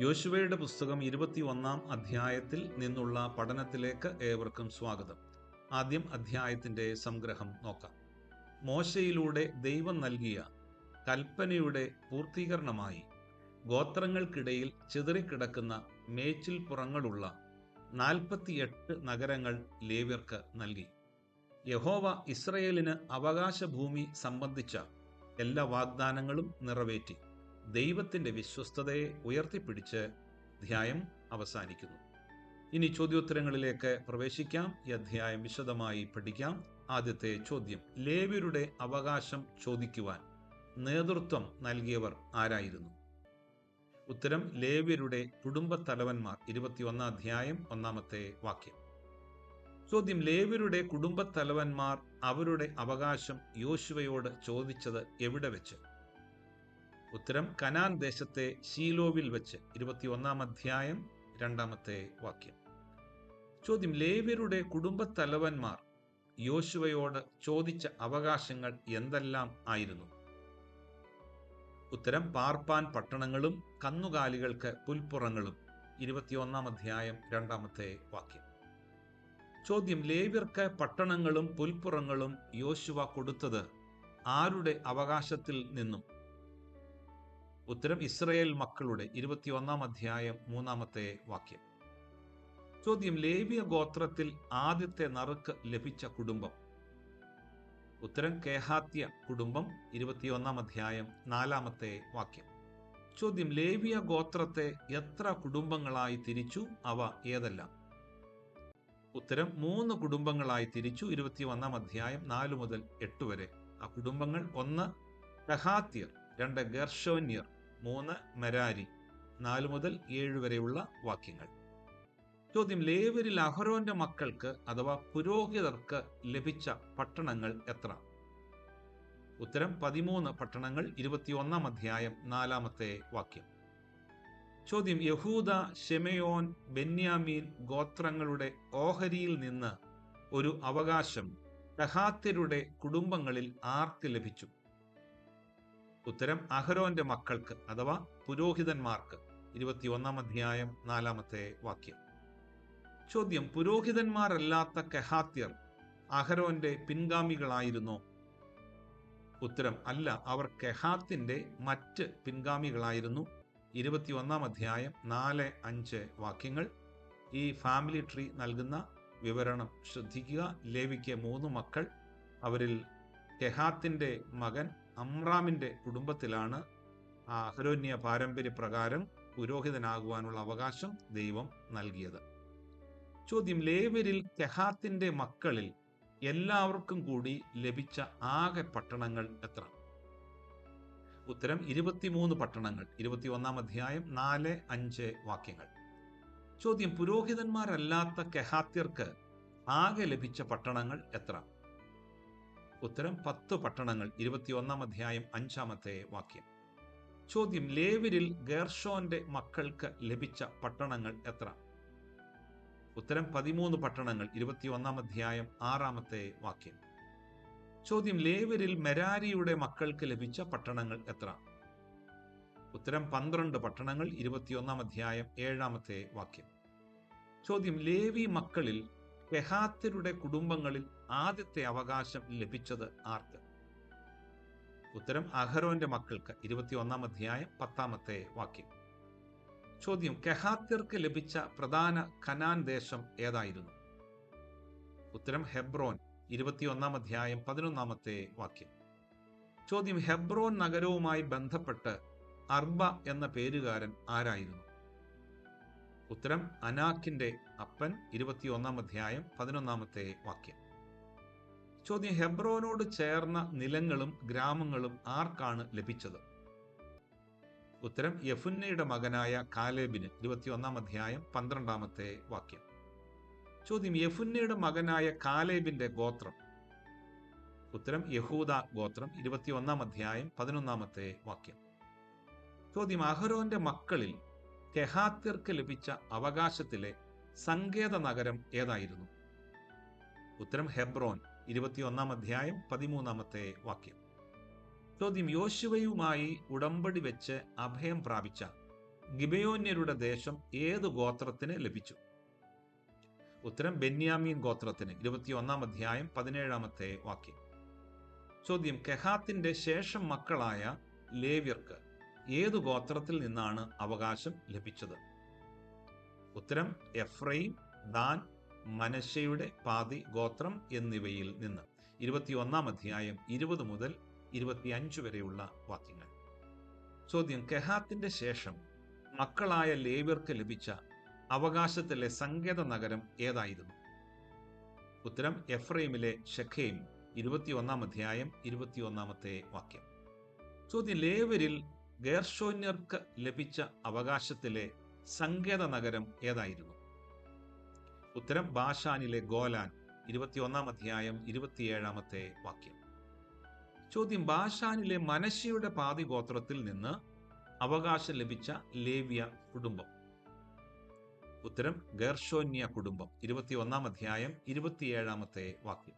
യോശുവയുടെ പുസ്തകം ഇരുപത്തി ഒന്നാം അധ്യായത്തിൽ നിന്നുള്ള പഠനത്തിലേക്ക് ഏവർക്കും സ്വാഗതം. ആദ്യം അധ്യായത്തിന്റെ സംഗ്രഹം നോക്കാം. മോശയിലൂടെ ദൈവം നൽകിയ കൽപ്പനയുടെ പൂർത്തീകരണമായി ഗോത്രങ്ങൾക്കിടയിൽ ചിതറിക്കിടക്കുന്ന മേച്ചിൽ പുറങ്ങളുള്ള നാൽപ്പത്തിയെട്ട് നഗരങ്ങൾ ലേവ്യർക്ക് നൽകി. യഹോവ ഇസ്രയേലിന് അവകാശഭൂമി സംബന്ധിച്ച എല്ലാ വാഗ്ദാനങ്ങളും നിറവേറ്റി. ദൈവത്തിന്റെ വിശ്വസ്തതയെ ഉയർത്തിപ്പിടിച്ച് അധ്യായം അവസാനിക്കുന്നു. ഇനി ചോദ്യോത്തരങ്ങളിലേക്ക് പ്രവേശിക്കാം. ഈ അധ്യായം വിശദമായി പഠിക്കാം. ആദ്യത്തെ ചോദ്യം. ലേവിയുടെ അവകാശം ചോദിക്കുവാൻ നേതൃത്വം നൽകിയവർ ആരായിരുന്നു? ഉത്തരം ലേവ്യരുടെ കുടുംബത്തലവന്മാർ. ഇരുപത്തിയൊന്നാം അധ്യായം ഒന്നാമത്തെ വാക്യം. ചോദ്യം ലേവ്യരുടെ കുടുംബത്തലവന്മാർ അവരുടെ അവകാശം യോശുവയോട് ചോദിച്ചത് എവിടെ വെച്ച്? ഉത്തരം കനാൻ ദേശത്തെ ഷീലോവിൽ വെച്ച് ഇരുപത്തിയൊന്നാം അധ്യായം രണ്ടാമത്തെ വാക്യം. ചോദ്യം ലേവ്യരുടെ കുടുംബത്തലവന്മാർ യോശുവയോട് ചോദിച്ച അവകാശങ്ങൾ എന്തെല്ലാം ആയിരുന്നു? ഉത്തരം പാർപ്പാൻ പട്ടണങ്ങളും കന്നുകാലികൾക്ക് പുൽപ്പുറങ്ങളും. ഇരുപത്തിയൊന്നാം അധ്യായം രണ്ടാമത്തെ വാക്യം. ചോദ്യം ലേവ്യർക്ക് പട്ടണങ്ങളും പുൽപ്പുറങ്ങളും യോശുവ കൊടുത്തത് ആരുടെ അവകാശത്തിൽ നിന്നും? ഉത്തരം ഇസ്രയേൽ മക്കളുടെ ഇരുപത്തിയൊന്നാം അധ്യായം മൂന്നാമത്തെ വാക്യം. ചോദ്യം ലേവിയ ഗോത്രത്തിൽ ആദ്യത്തെ നറുക്ക് ലഭിച്ച കുടുംബം? ഉത്തരം കേഹാത്യ കുടുംബം ഇരുപത്തിയൊന്നാം അധ്യായം നാലാമത്തെ വാക്യം. ചോദ്യം ലേവിയ ഗോത്രത്തെ എത്ര കുടുംബങ്ങളായി തിരിച്ചു? അവ ഏതെല്ലാം? ഉത്തരം മൂന്ന് കുടുംബങ്ങളായി തിരിച്ചു ഇരുപത്തിയൊന്നാം അധ്യായം നാല് മുതൽ എട്ട് വരെ. ആ കുടുംബങ്ങൾ ഒന്ന് കഹാത്യർ രണ്ട് ഗർഷോന്യർ മൂന്ന് മെരാരി നാല് മുതൽ ഏഴ് വരെയുള്ള വാക്യങ്ങൾ. ചോദ്യം ലേവരിൽ അഹരോന്റെ മക്കൾക്ക് അഥവാ പുരോഹിതർക്ക് ലഭിച്ച പട്ടണങ്ങൾ എത്ര? ഉത്തരം പതിമൂന്ന് പട്ടണങ്ങൾ ഇരുപത്തിയൊന്നാം അധ്യായം നാലാമത്തെ വാക്യം. ചോദ്യം യഹൂദ ഷെമയോൻ ബെന്യാമീൻ ഗോത്രങ്ങളുടെ ഓഹരിയിൽ നിന്ന് ഒരു അവകാശം കഹാത്യരുടെ കുടുംബങ്ങളിൽ ആർക്ക് ലഭിച്ചു? ഉത്തരം അഹരോന്റെ മക്കൾക്ക് അഥവാ പുരോഹിതന്മാർക്ക്. ഇരുപത്തിയൊന്നാം അധ്യായം നാലാമത്തെ വാക്യം. ചോദ്യം പുരോഹിതന്മാരല്ലാത്ത കെഹാത്യർ അഹരോന്റെ പിൻഗാമികളായിരുന്നോ? ഉത്തരം അല്ല അവർ കെഹാത്തിന്റെ മറ്റ് പിൻഗാമികളായിരുന്നു. ഇരുപത്തിയൊന്നാം അധ്യായം നാല് അഞ്ച് വാക്യങ്ങൾ. ഈ ഫാമിലി ട്രീ നൽകുന്ന വിവരണം ശ്രദ്ധിക്കുക. ലേവിക്ക് മൂന്ന് മക്കൾ. അവരിൽ കെഹാത്തിന്റെ മകൻ അമ്രാമിന്റെ കുടുംബത്തിലാണ് ആ അഹരോന്യ പാരമ്പര്യ പ്രകാരം പുരോഹിതനാകുവാനുള്ള അവകാശം ദൈവം നൽകിയത്. ചോദ്യം ലേവരിൽ കെഹാത്തിന്റെ മക്കളിൽ എല്ലാവർക്കും കൂടി ലഭിച്ച ആകെ പട്ടണങ്ങൾ എത്ര? ഉത്തരം ഇരുപത്തിമൂന്ന് പട്ടണങ്ങൾ. ഇരുപത്തിയൊന്നാം അധ്യായം നാല് അഞ്ച് വാക്യങ്ങൾ. ചോദ്യം പുരോഹിതന്മാരല്ലാത്ത കെഹാത്യർക്ക് ആകെ ലഭിച്ച പട്ടണങ്ങൾ എത്ര? ഉത്തരം പത്ത് പട്ടണങ്ങൾ ഇരുപത്തിയൊന്നാം അധ്യായം അഞ്ചാമത്തെ വാക്യം. ചോദ്യം ലേവരിൽ ഗേർഷോന്റെ മക്കൾക്ക് ലഭിച്ച പട്ടണങ്ങൾ എത്ര? ഉത്തരം പതിമൂന്ന് പട്ടണങ്ങൾ ഇരുപത്തിയൊന്നാം അധ്യായം ആറാമത്തെ വാക്യം. ചോദ്യം ലേവരിൽ മെരാരിയുടെ മക്കൾക്ക് ലഭിച്ച പട്ടണങ്ങൾ എത്ര? ഉത്തരം പന്ത്രണ്ട് പട്ടണങ്ങൾ ഇരുപത്തിയൊന്നാം അധ്യായം ഏഴാമത്തെ വാക്യം. ചോദ്യം ലേവി മക്കളിൽ കെഹാത്യരുടെ കുടുംബങ്ങളിൽ ആദ്യത്തെ അവകാശം ലഭിച്ചത് ആർക്ക്? ഉത്തരം അഹരോന്റെ മക്കൾക്ക് ഇരുപത്തിയൊന്നാം അധ്യായം പത്താമത്തെ വാക്യം. ചോദ്യം കെഹാത്യർക്ക് ലഭിച്ച പ്രധാന കനാൻ ദേശം ഏതായിരുന്നു? ഉത്തരം ഹെബ്രോൻ ഇരുപത്തിയൊന്നാം അധ്യായം പതിനൊന്നാമത്തെ വാക്യം. ചോദ്യം ഹെബ്രോൻ നഗരവുമായി ബന്ധപ്പെട്ട് അർബ എന്ന പേരുകാരൻ ആരായിരുന്നു? ഉത്തരം അനാക്കിന്റെ അപ്പൻ ഇരുപത്തിയൊന്നാം അധ്യായം പതിനൊന്നാമത്തെ വാക്യം. ചോദ്യം ഹെബ്രോനോട് ചേർന്ന നിലങ്ങളും ഗ്രാമങ്ങളും ആർക്കാണ് ലഭിച്ചത്? ഉത്തരം യഫുന്നയുടെ മകനായ കാലേബിന് ഇരുപത്തിയൊന്നാം അധ്യായം പന്ത്രണ്ടാമത്തെ വാക്യം. ചോദ്യം യഫുന്നയുടെ മകനായ കാലേബിന്റെ ഗോത്രം? ഉത്തരം യഹൂദ ഗോത്രം ഇരുപത്തിയൊന്നാം അധ്യായം പതിനൊന്നാമത്തെ വാക്യം. ചോദ്യം അഹരോന്റെ മക്കളിൽ കെഹാത്യർക്ക് ലഭിച്ച അവകാശത്തിലെ സങ്കേത നഗരം ഏതായിരുന്നു? ഉത്തരം ഹെബ്രോൻ ഇരുപത്തിയൊന്നാം അധ്യായം പതിമൂന്നാമത്തെ വാക്യം. ചോദ്യം യോശുവയുമായി ഉടമ്പടി വെച്ച് അഭയം പ്രാപിച്ച ഗിബയോന്യരുടെ ദേശം ഏത് ഗോത്രത്തിന് ലഭിച്ചു? ഉത്തരം ബെന്യാമീൻ ഗോത്രത്തിന് ഇരുപത്തിയൊന്നാം അധ്യായം പതിനേഴാമത്തെ വാക്യം. ചോദ്യം കെഹാത്തിന്റെ ശേഷം മക്കളായ ലേവ്യർക്ക് ഏതു ഗോത്രത്തിൽ നിന്നാണ് അവകാശം ലഭിച്ചത്? ഉത്തരം എഫ്രൈം ദാൻ മനശയുടെ പാതി ഗോത്രം എന്നിവയിൽ നിന്ന്. ഇരുപത്തിയൊന്നാം അധ്യായം ഇരുപത് മുതൽ ഇരുപത്തിയഞ്ച് വരെയുള്ള വാക്യങ്ങൾ. ചോദ്യം കെഹാത്തിന്റെ ശേഷം മക്കളായ ലേവ്യർക്ക് ലഭിച്ച അവകാശത്തിലെ സങ്കേത നഗരം ഏതായിരുന്നു? ഉത്തരം എഫ്രൈമിലെ ഷെഖേം ഇരുപത്തിയൊന്നാം അധ്യായം ഇരുപത്തിയൊന്നാമത്തെ വാക്യം. ചോദ്യം ലേവരിൽ ഗേർഷോന്യർക്ക് ലഭിച്ച അവകാശത്തിലെ സങ്കേത നഗരം ഏതായിരുന്നു? ഉത്തരം ബാഷാനിലെ ഗോലാൻ ഇരുപത്തിയൊന്നാം അധ്യായം ഇരുപത്തിയേഴാമത്തെ വാക്യം. ചോദ്യം ബാഷാനിലെ മനശിയുടെ പാതി ഗോത്രത്തിൽ നിന്ന് അവകാശം ലഭിച്ച ലേവ്യ കുടുംബം. ഉത്തരം ഗർഷോന്യ കുടുംബം ഇരുപത്തിയൊന്നാം അധ്യായം ഇരുപത്തിയേഴാമത്തെ വാക്യം.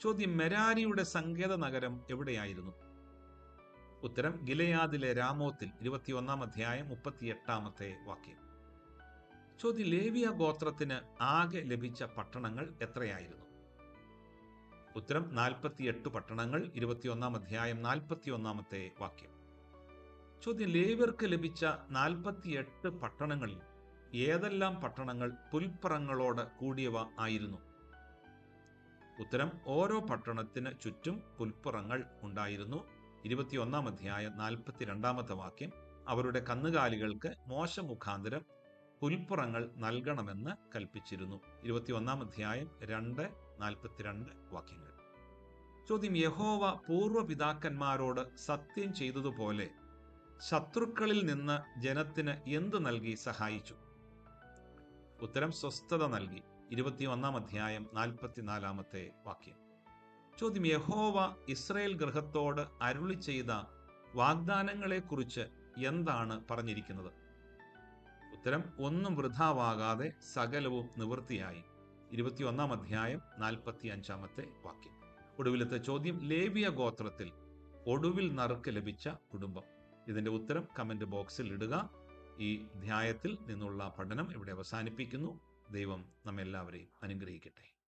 ചോദ്യം മെരാരിയുടെ സങ്കേത നഗരം എവിടെയായിരുന്നു? ഉത്തരം ഗിലയാദിലെ രാമോത്തിൽ ഇരുപത്തിയൊന്നാം അധ്യായം മുപ്പത്തിയെട്ടാമത്തെ വാക്യം. ചോദ്യം ലേവിയ ഗോത്രത്തിന് ആകെ ലഭിച്ച പട്ടണങ്ങൾ എത്രയായിരുന്നു? ഉത്തരം നാൽപ്പത്തിയെട്ട് പട്ടണങ്ങൾ ഇരുപത്തിയൊന്നാം അധ്യായം നാൽപ്പത്തിയൊന്നാമത്തെ വാക്യം. ചോദ്യം ലേവ്യർക്ക് ലഭിച്ച നാൽപ്പത്തിയെട്ട് പട്ടണങ്ങളിൽ ഏതെല്ലാം പട്ടണങ്ങൾ പുൽപ്പറങ്ങളോട് കൂടിയവ ആയിരുന്നു? ഉത്തരം ഓരോ പട്ടണത്തിന് ചുറ്റും പുൽപ്പുറങ്ങൾ ഉണ്ടായിരുന്നു. ഇരുപത്തിയൊന്നാം അധ്യായം നാൽപ്പത്തിരണ്ടാമത്തെ വാക്യം അവരുടെ കന്നുകാലികൾക്ക് മോശം മുഖാന്തരം പുൽപ്പുറങ്ങൾ നൽകണമെന്ന് കൽപ്പിച്ചിരുന്നു. ഇരുപത്തിയൊന്നാം അധ്യായം രണ്ട് നാൽപ്പത്തിരണ്ട് വാക്യങ്ങൾ. ചോദ്യം യഹോവ പൂർവപിതാക്കന്മാരോട് സത്യം ചെയ്തതുപോലെ ശത്രുക്കളിൽ നിന്ന് ജനത്തിന് എന്ത് നൽകി സഹായിച്ചു? ഉത്തരം സ്വസ്ഥത നൽകി. ഇരുപത്തിയൊന്നാം അധ്യായം നാൽപ്പത്തിനാലാമത്തെ വാക്യം. ചോദ്യം യഹോവ ഇസ്രയേൽ ഗൃഹത്തോട് അരുളി ചെയ്ത വാഗ്ദാനങ്ങളെക്കുറിച്ച് എന്താണ് പറഞ്ഞിരിക്കുന്നത്? ഉത്തരം ഒന്നും വൃഥാവാകാതെ സകലവും നിവൃത്തിയായി. ഇരുപത്തിയൊന്നാം അധ്യായം നാൽപ്പത്തി അഞ്ചാമത്തെ വാക്യം. ഒടുവിലത്തെ ചോദ്യം ലേവിയ ഗോത്രത്തിൽ ഒടുവിൽ നറുക്ക് ലഭിച്ച കുടുംബം. ഇതിന്റെ ഉത്തരം കമന്റ് ബോക്സിൽ ഇടുക. ഈ അധ്യായത്തിൽ നിന്നുള്ള പഠനം ഇവിടെ അവസാനിപ്പിക്കുന്നു. ദൈവം നമ്മെല്ലാവരെയും അനുഗ്രഹിക്കട്ടെ.